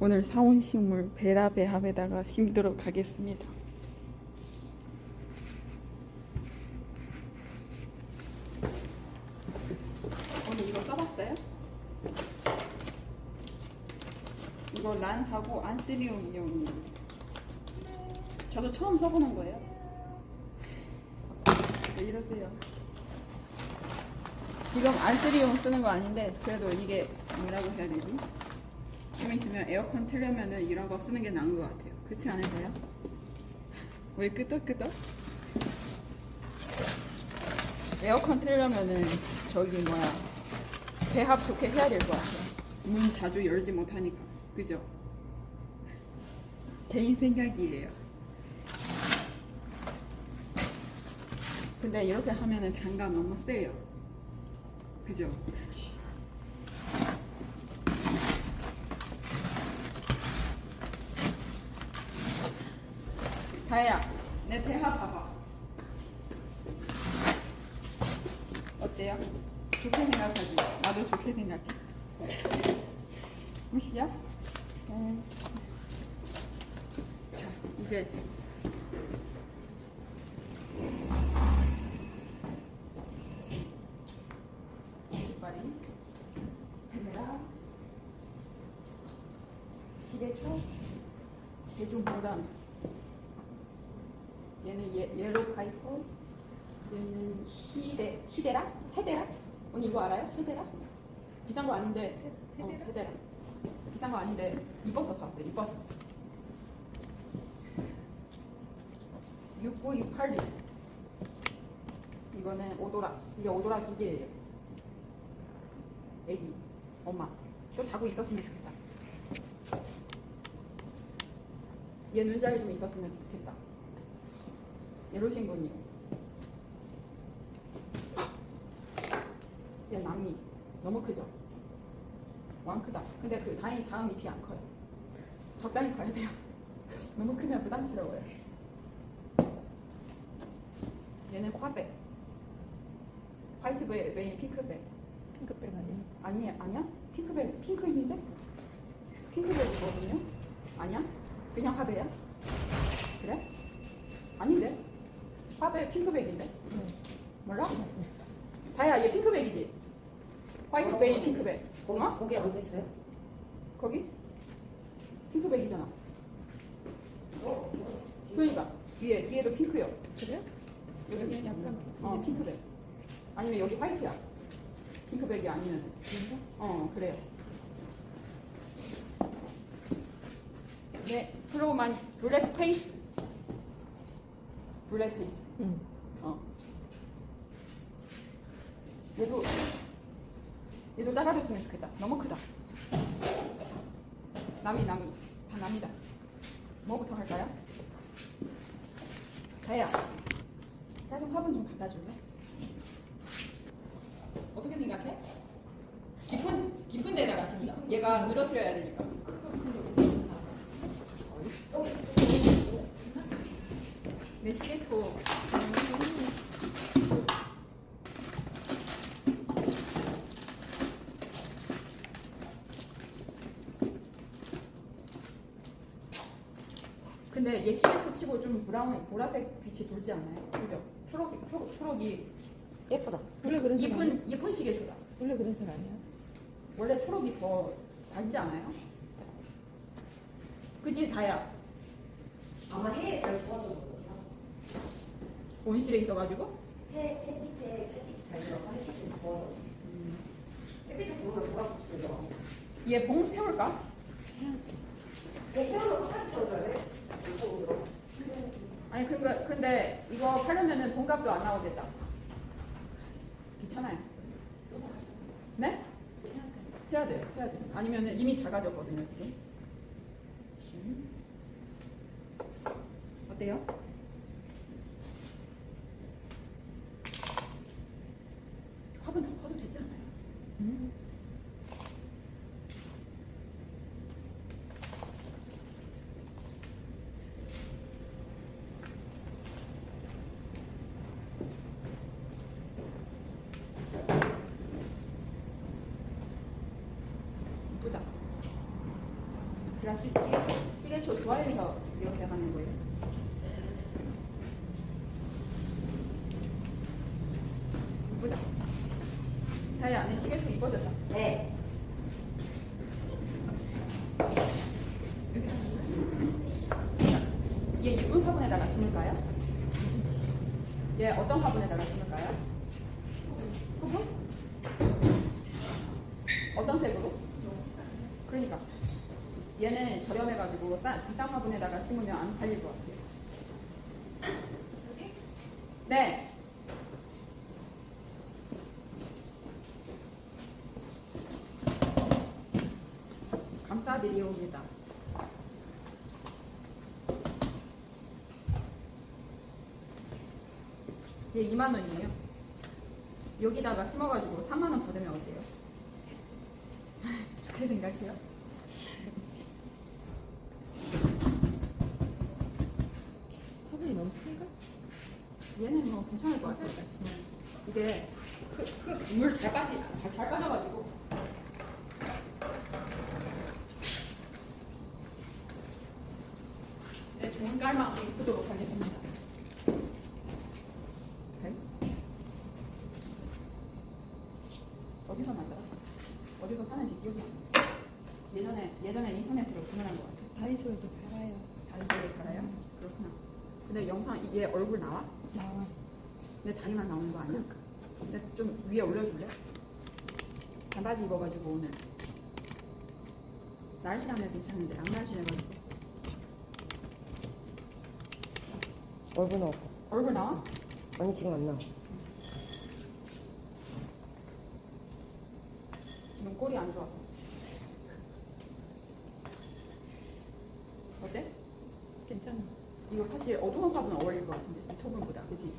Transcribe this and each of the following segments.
오늘 사온 식물 베라베합에다가 심도록 하겠습니다. 오늘 이거 써봤어요? 이거 란하고 안스리움 이용이에요. 저도 처음 써보는 거예요. 왜 이러세요? 지금 안쓰리용 쓰는 거 아닌데 그래도 이게 뭐라고 해야 되지? 좀 있으면 에어컨 틀려면은 이런 거 쓰는 게 나은 것 같아요. 그렇지 않으세요? 왜 끄덕끄덕? 에어컨 틀려면은 저기 뭐야 배합 좋게 해야 될 것 같아요. 문 자주 열지 못하니까 그죠? 개인 생각이에요. 근데 이렇게 하면은 단가 너무 세요. 그죠? 다혜야, 내 대화 봐봐. 어때요? 좋게 생각하지? 나도 좋게 생각해. 무시야? 음. 자, 이제 깃발이 베라 시계초 제주 모란 얘는 예, 옐로우 파이퍼 얘는 히데 히데라? 헤데라? 언니 이거 알아요? 헤데라? 비싼 거 아닌데. 어, 헤데라? 비싼 거 아닌데. 이뻐서 샀어요 이뻐서 69686 이거는 오도락 이게 오도락 기계예요. 애기 엄마. 또 자고 있었으면 좋겠다. 얘 눈자리 좀 있었으면 좋겠다 이러신 분이요 얘 남이 너무 크죠 왕 크다 근데 그 다행히 다음 잎이 안 커요 적당히 커야 돼요 너무 크면 부담스러워요 얘는 화백 화이트 베- 베인 핑크백 핑크백 아니야? 아니 아니야? 핑크백 핑크인데? 핑크백이거든요? 아니야? 그냥 화배야? 화배 핑크백인데? 응. 몰라? 다야 얘 핑크백이지? 화이트 베이 핑크백 거기, 어? 거기 앉아 있어요? 거기? 핑크백이잖아 그러니까 뒤에 뒤에도 핑크요 그래? 여기 약간 어 핑크백 아니면 여기 화이트야 핑크백이 아니면? 어 그래요 네 프로만 블랙 페이스 블랙 페이스 응. 어. 얘도 얘도 작아졌으면 좋겠다. 너무 크다. 남이 남이. 다 남이다. 뭐부터 할까요? 다혜야 작은 화분 좀 갖다 줄래? 어떻게 생각해? 깊은 깊은 데다가 진짜 얘가 늘어뜨려야 되니까 내 시계 줘 근데 얘 시계초 치고 좀 브라운 보라색 빛이 돌지 않나요? 그죠? 초록이 초록 초록이 예쁘다. 원래 그런 색 아니야? 예쁜 예쁜 시계초다. 원래 그런 색 아니야? 원래 초록이 더 밝지 않아요? 그지 다야 아마 해에 잘 구워져서 그런가? 온실에 있어가지고 해, 햇빛에 햇빛이 잘 들어서 햇빛이 구워서 햇빛이 구우면 보라빛이 들어가고 얘봉 태울까? 해야지. 태우면 끝까지 태워줘야 돼? 이쪽으로 들어 아니 근데 근데 이거 팔려면은 봉값도 안 나오겠다. 괜찮아요. 네? 해야 돼요. 해야 돼요. 아니면은 이미 작아졌거든요 지금. 어때요? 화분 더 커도 되지 않아요? 응. 시, 시계초, 시계초 좋아해서 이렇게 하는 거예요. 이쁘다. 다이 안에 시계초 입어졌다. 네. 얘 예쁜 화분에다가 심을까요? 얘 어떤 화분에다가 심을까요? 화분? 어떤 색으로? 그러니까 얘는 저렴해가지고 싼 비싼 화분에다가 심으면 안 팔릴 것 같아요. 네. 감사드리옵니다. 얘 2만 원이에요. 여기다가 심어가지고 3만 원 받으면 어때요? 좋게 생각해요? 화분이 너무 큰가? 얘는 뭐 괜찮을 것 같아요. 이게 물잘 빠지 잘 빠져가지고 네, 좋은 깔망 쓰도록 하겠습니다. 네? 어디서 만들어? 어디서 사는지 기억이 안 나. 예전에 예전에 인터넷으로 주문한 것 같아요. 다이소에도 팔아요. 다이소에 팔아요? 그렇구나. 근데 영상 이게 얼굴 나와? 나와. 내 다리만 나오는 거 아니야? 근데 좀 위에 올려줄래? 반바지 입어가지고 오늘 날씬하면 괜찮은데 안 날씬해가지고 얼굴 나와. 얼굴 나와? 아니 지금 안 나와. 지금 꼴이 안 좋아 어때? 괜찮아. 이거 사실 어두운 화분 어울릴 것 같은데 이 톤보다 그치?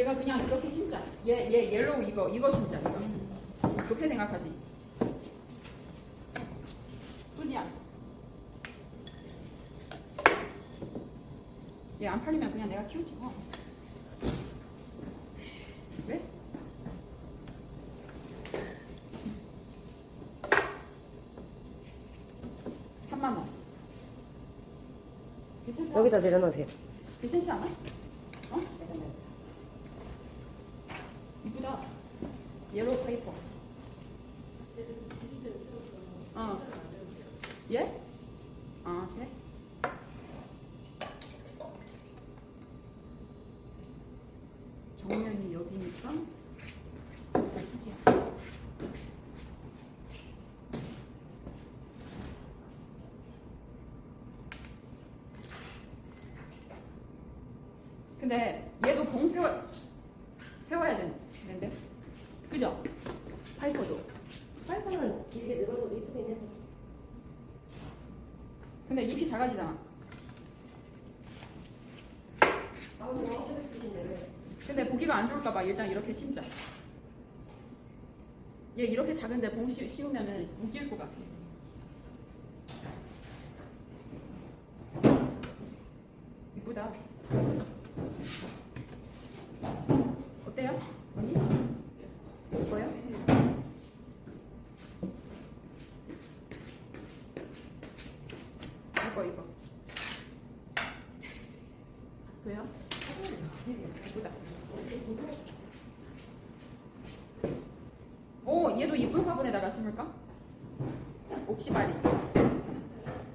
얘가 그냥 이렇게 심자. 얘, 얘 옐로우 이거, 이거 심자. 이거. 좋게 생각하지. 수지야. 얘 안 팔리면 그냥 내가 키우지 뭐. 왜? 삼만 원. 괜찮다. 여기다 내려놓으세요. 괜찮지 않아? 어? 이쁘다. 예로 페이퍼. 어. 예? 아, 쟤? 정면이 여기니까 수지야. 근데 얘도 봉 세워 세워야 되는데 그죠? 파이퍼도 파이프는 길게 늘어져도 이쁘긴 해서. 근데 잎이 작아지잖아 하시고 싶으신 대로. 근데 보기가 안 좋을까봐 일단 이렇게 심자 얘 이렇게 작은데 봉 씌- 씌우면은 웃길 것 같아 이쁘다 어때요? 언니? 이뻐요? 이거 이거 왜요? 이쁘다 오 얘도 이쁜 화분에다가 심을까? 옥시바리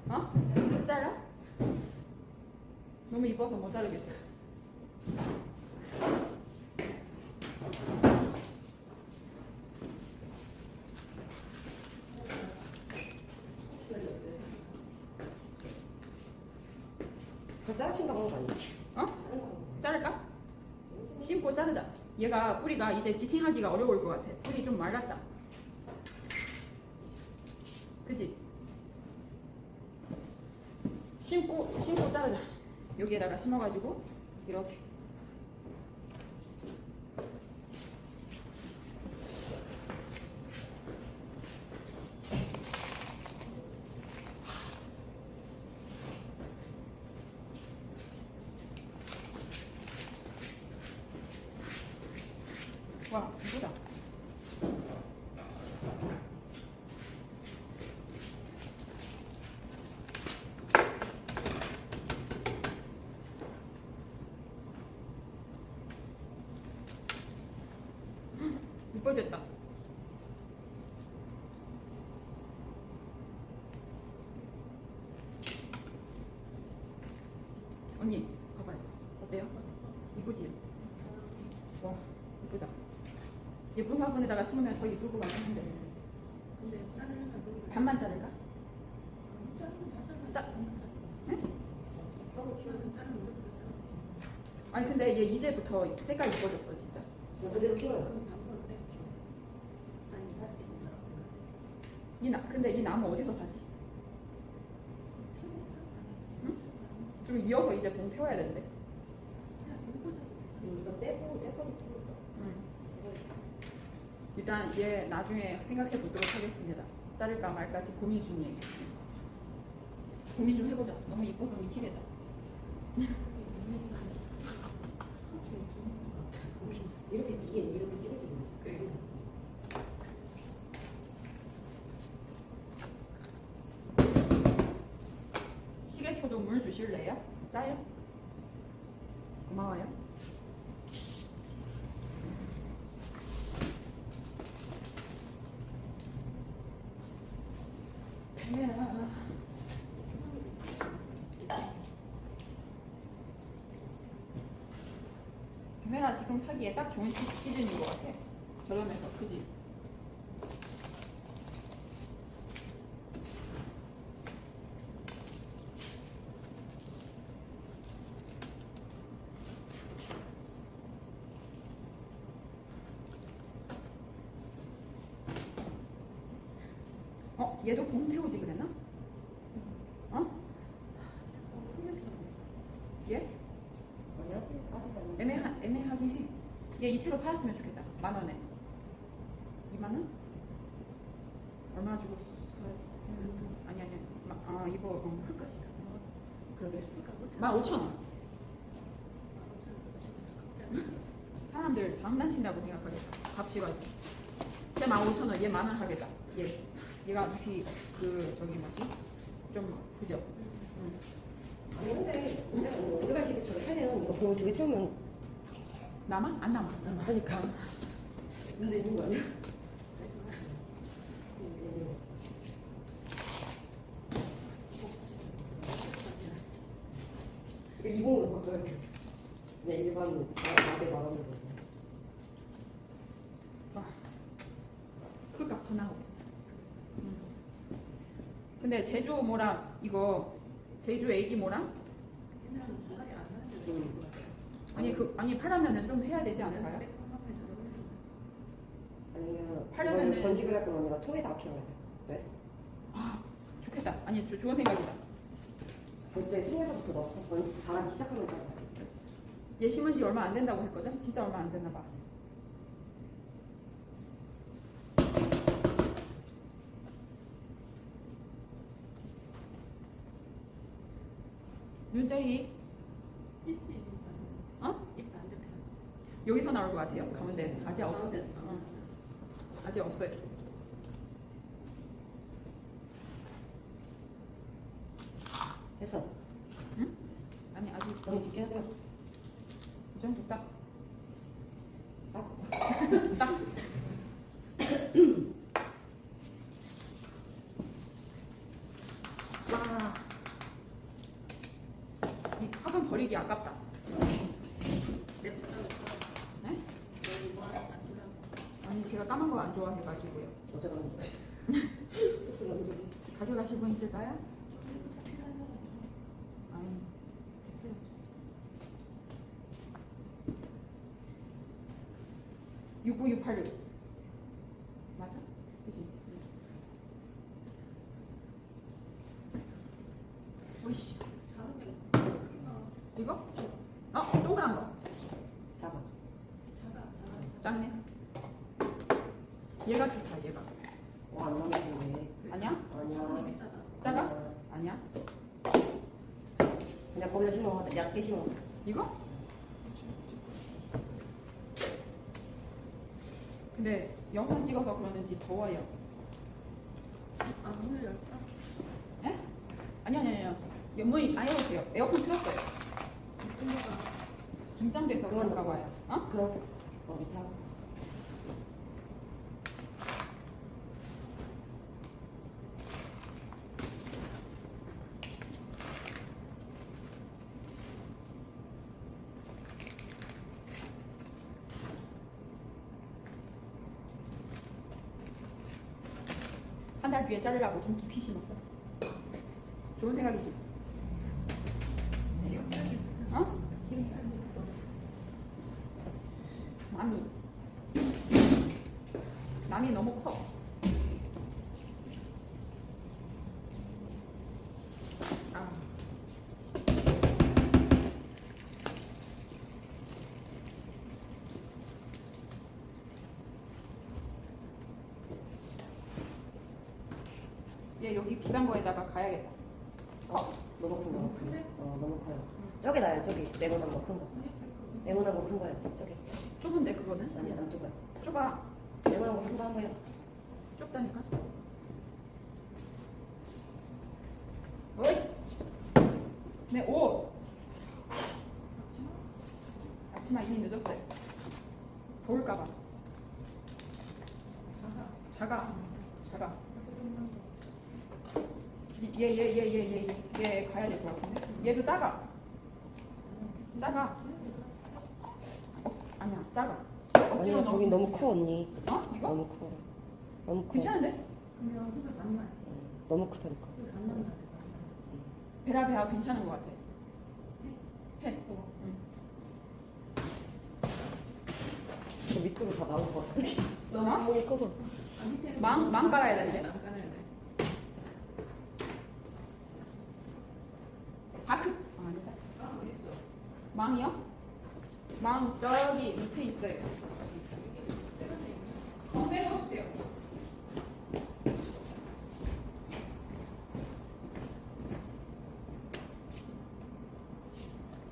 어? 잘라? 너무 이뻐서 못 자르겠어 더 자르신다고 한거 아니에요? 어? 자를까? 심고 자르자 얘가 뿌리가 이제 지탱하기가 어려울 것 같아. 뿌리 좀 말랐다. 그지? 심고 심고 자르자. 여기에다가 심어가지고 이렇게 와 이거다. 이뻐졌다. 언니, 봐봐요. 어때요? 이쁘지? 와, 이쁘다. 예쁜 화분에다가 심으면 더 이쁠 것 같은데. 근데 자르려면 그거 반만 자를까? 짜. 네? 자르면 아니 근데 얘 이제부터 색깔 이뻐졌어 진짜. 거 그대로 키워요. 그럼 방금 어때? 아니 다섯 개 정도 이 나, 근데 이 나무 어디서 사지? 좀 이어서 이제 봉 태워야 되는데. 음, 이거 떼고 떼고 키우고. 음. 일단 얘 나중에 생각해 보도록 하겠습니다. 자를까 말까 지금 고민 중이에요. 고민 좀 해보자. 너무 이뻐서 미치겠다. 이렇게 이게 이렇게 찍어지고 그리고 시계초도 물 주실래요? 짜요? 배라. 지금 사기에 딱 좋은 시, 시즌인 것 같아. 저렴해서 그지? 어? 얘도 봉 태우지 그랬나? 5천원. 사람들 장난친다고 생각하겠다. 값이가 쟤 15,000원 얘 만원 하겠다. 얘 얘가 이 그 저기 뭐지? 좀 그죠? 아니 근데 문제가 뭐 우리가 지금 저기 해요 이거 공을 두개 태우면 남아? 안 남아? 하니까. 문제 있는 거 아니야? 이거 이봉으로 바꿔야지. 그냥 일반 나게 말하는 거. 더 나오고. 음. 근데 제주 모랑 이거 제주 애기 음. 아니 그 아니 팔려면은 좀 해야 되지 않을까요? 아니면 이거는 번식을 할 거면 내가 통에다 키워야 돼. 그래서 아 좋겠다. 아니 조- 좋은 생각이다. 볼때 통에서부터 넣어서 번- 자라기 시작하면 잘 돼. 얘 심은 지 얼마 안 된다고 했거든. 진짜 얼마 안 됐나 봐. 눈자리 있지 어? 입 반대편 여기서 나올 것 같아요. 가운데 아직 없어. 어. 아직 없어요. 됐어. 아니 아직 너무 깊게 하지 마. 이 정도 딱. 딱. 딱. 와. 이 화분 버리기 아깝다. 네? 쓰라고 아니 제가 까만 거 안 좋아해가지고요. 가져가실 분 있을까요? 아니 됐어요. 육구육팔육 맞아? 그지? 오이씨 작은 데 이거? 어 동그란 거 잡아. 작아 작아 작네. 얘가 좋다 얘가 와, 안 남았네. 아니야? 작아 아니야. 비싸다 작아? 아니야? 거기다 심어. 얕게 심어. 이거? 근데 영상 찍어서 그러는지 더워요. 아 문을 열까? 에? 아니 아니 아니요. 연문이 아예 없어요. 에어컨 틀었어요. 끈거가 긴장돼서 그런가 봐요. 어? 그럼 어 밑에 하고. 한 달 뒤에 자르려고 좀 깊이 심었어. 좋은 생각이지. 지금 어? 지금 남이. 남이 너무 커. 아. 비싼 거에다가 가야겠다. 커. 너무 큰 거. 너무 큰데? 어 너무 커요. 저기 나요 저기 네모난 거 큰 거. 네모난 거 큰 거요. 저기 좁은데 그거는? 아니 안 좁아요. 좁아. 네모난 거 큰 거 한 거요. 좁다니까. 어이. 내 옷. 아침에 이미 늦었어요. 더울까봐. 작아. 작아. 얘 얘 얘 얘 얘 얘 가야 될 것 같은데. 얘도 작아. 작아. 어, 아니야 작아. 아니야 저기 넣으면 너무. 커 언니. 어? 이거? 너무 커. 너무 커. 괜찮은데? 너무 크다니까. 베라 베라 괜찮은 것 같아. 해. 응. 저 밑으로 다 나올 것 같아. 너무 너무 커서. 아, 망- 망 깔아야 되는데? 바크. 아, 있어? 망이요? 망 저기 밑에 있어요. 어.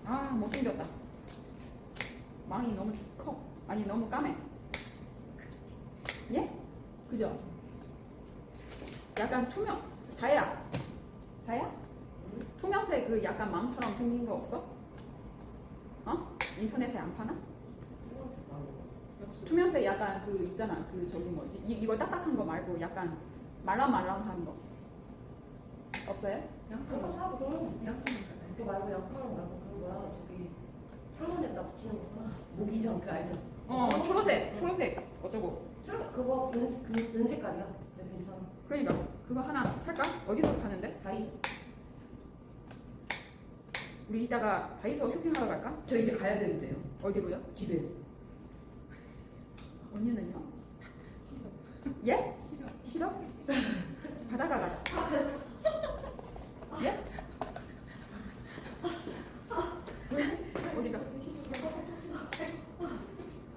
아, 못생겼다. 망이 너무 커. 아니, 너무 까매. 예? 그죠? 약간 투명. 다야. 다야? 투명색 그 약간 망처럼 생긴 거 없어? 어? 인터넷에 안 파나? 투명색 약간 그 있잖아 그 저기 뭐지 이, 이거 딱딱한 거 말고 약간 말랑말랑한 거 없어요? 그거 사고. 그거 말고 양파는 말고 그 뭐야 저기 창문에다 붙이는 거 사. 모기장 그 알죠? 어 초록색 초록색 어쩌고 저 그거 은, 그, 은 색깔이야. 그래서 괜찮아. 그러니까 그거 하나 살까? 어디서 파는데? 다이소. 우리 이따가 다이소 쇼핑하러 갈까? 저 이제 가야 되는데요. 어디로요? 집에. 언니는요? 예? 싫어. 싫어? 바다가 가자 예? 왜? 어디가?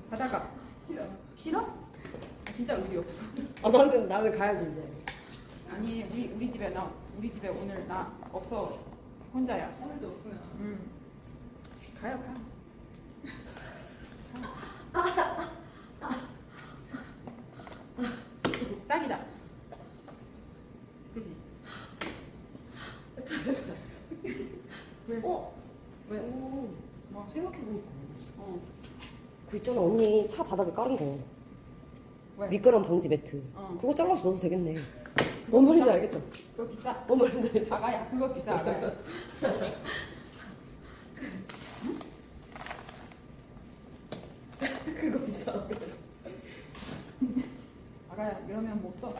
바다가 싫어. 싫어? 아, 진짜 의리 없어 아 나는 나는 가야지 이제. 아니 우리 우리 집에 나 우리 집에 오늘 나 없어 혼자야. 오늘도 없구나. 음 가요 가. 딱이다. 그지? 왜? 어? 왜? 오. 뭐? 생각해보니까. 어. 그 있잖아 언니 차 바닥에 깔은 거. 왜? 미끄럼 방지 매트. 어. 그거 잘라서 넣어도 되겠네. 뭔 말인지 알겠다. 그거 비싸. 뭔 말인지 알겠다. 아가야 그거 비싸 아가야. 그거 비싸. 아가야 써.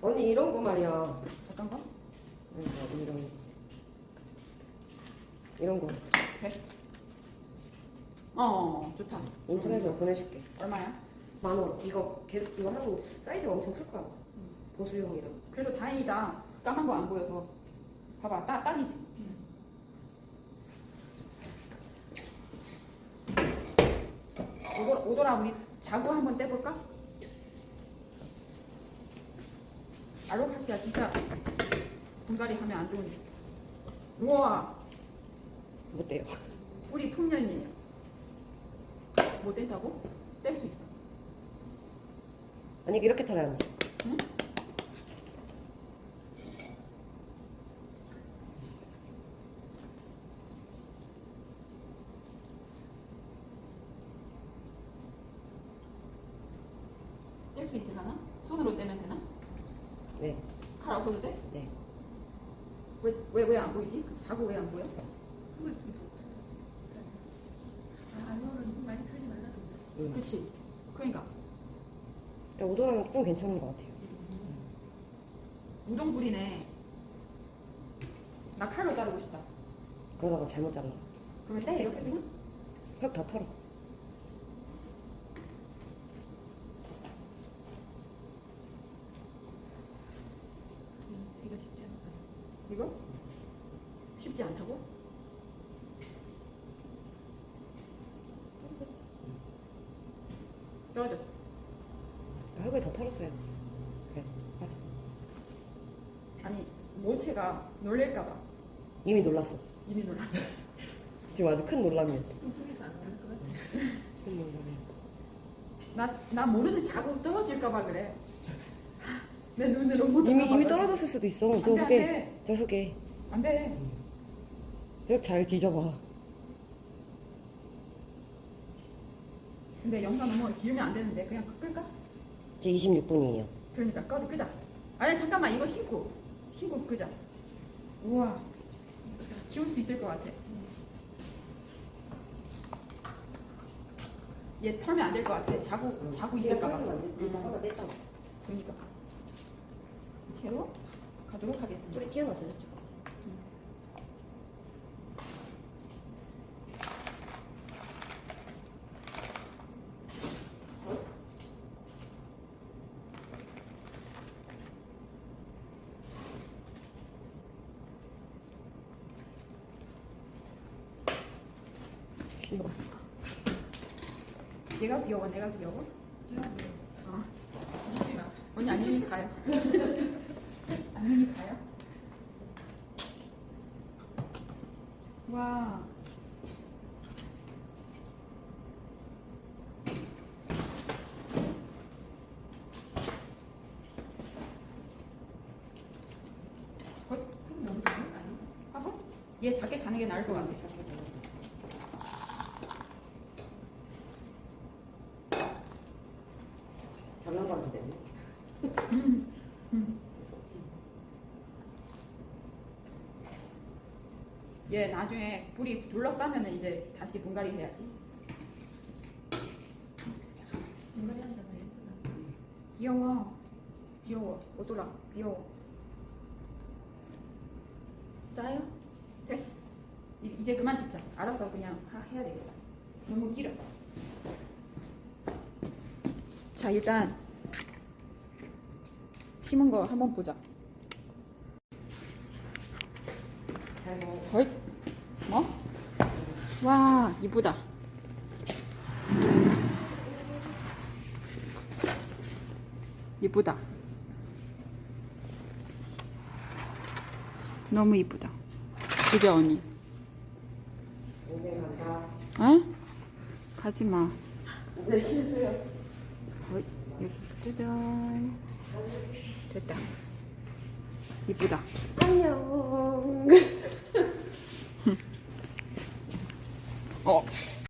언니 이런 거 말이야. 어떤 거? 그러니까 이런 이런 거 돼. 어 좋다. 인터넷으로 보내줄게. 얼마야? 만 원. 이거 계속 이거 하고 사이즈가 엄청 클 거야. 보수용이랑 그래도 다행이다. 까만 거 안 보여서. 봐봐, 딱, 딱이지. 오더라, 오더라, 우리 자구 한번 떼볼까? 알로카시아 진짜. 분갈이 하면 안 좋은데. 우와! 못 돼요. 우리 풍년이에요. 못 뗀다고? 뗄 수 있어. 아니 이렇게 털어야 돼. 응? 뗄수 있으려나? 손으로 떼면 되나? 네. 칼 없어도 돼? 네. 왜왜 왜 안 보이지? 그 자구 왜안 보여? 아, 알로는 많이 틀지 말라 그랬는데. 음. 그렇지. 오도랑은 좀 괜찮은 것 같아요. 우동 불이네. 나 칼로 자르고 싶다. 그러다가 잘못 잘라. 그러면 떼 이렇게 그냥? 흙다 털어. 이거 쉽지 않다. 이거? 쉽지 않다고? 떨어졌어. 흙을 더 털었어야 됐어. 그래서 맞아. 아니 모체가 놀랄까봐 이미 놀랐어. 이미 놀랐어. 지금 아주 큰 놀람이야. 뚱뚱해서 안 나올 것 같아. 큰 놀람이야. 나, 나 모르는 자국 떨어질까봐 그래. 내 눈으로 못 이미. 이미 떨어졌을 수도 있어. 저 안 돼, 안 흙에 돼. 저 흙에 안 돼. 흙잘 뒤져봐. 근데 영상 너무 길면 안 되는데 그냥 끌까? 이제 26분이에요. 그러니까 꺼 끄자. 아니 잠깐만 이거 신고 신고 끄자. 우와 키울 수 있을 것 같아. 얘 털면 안 될 것 같아. 자국 있을까봐. 아까 냈잖아. 그러니까 채로 가도록 하겠습니다. 뿌리 튀어나왔어요. 얘가 귀여워, 내가 귀여워. 어. 언니 안녕히 가요. 안녕히 가요. 와. 얘 작게 가는 게 나을 것 같아. 장난감지 됐네. 얘 나중에 뿌리 둘러싸면은 이제 다시 분갈이 해야지. 분갈이 한다고 예쁘다. 귀여워. 귀여워. 오돌아. 귀여워. 짜요? 됐어. 이- 이제 그만 찍자. 알아서 그냥 하- 해야 되겠다. 너무 길어. 자, 일단 심은 거 한번 보자. 잘 먹어. 뭐? 와, 이쁘다. 이쁘다. 너무 이쁘다. 그죠, 언니? 인생 간다. 에? 가지 마. 어이, 여기 짜잔. 됐다. 이쁘다. 안녕.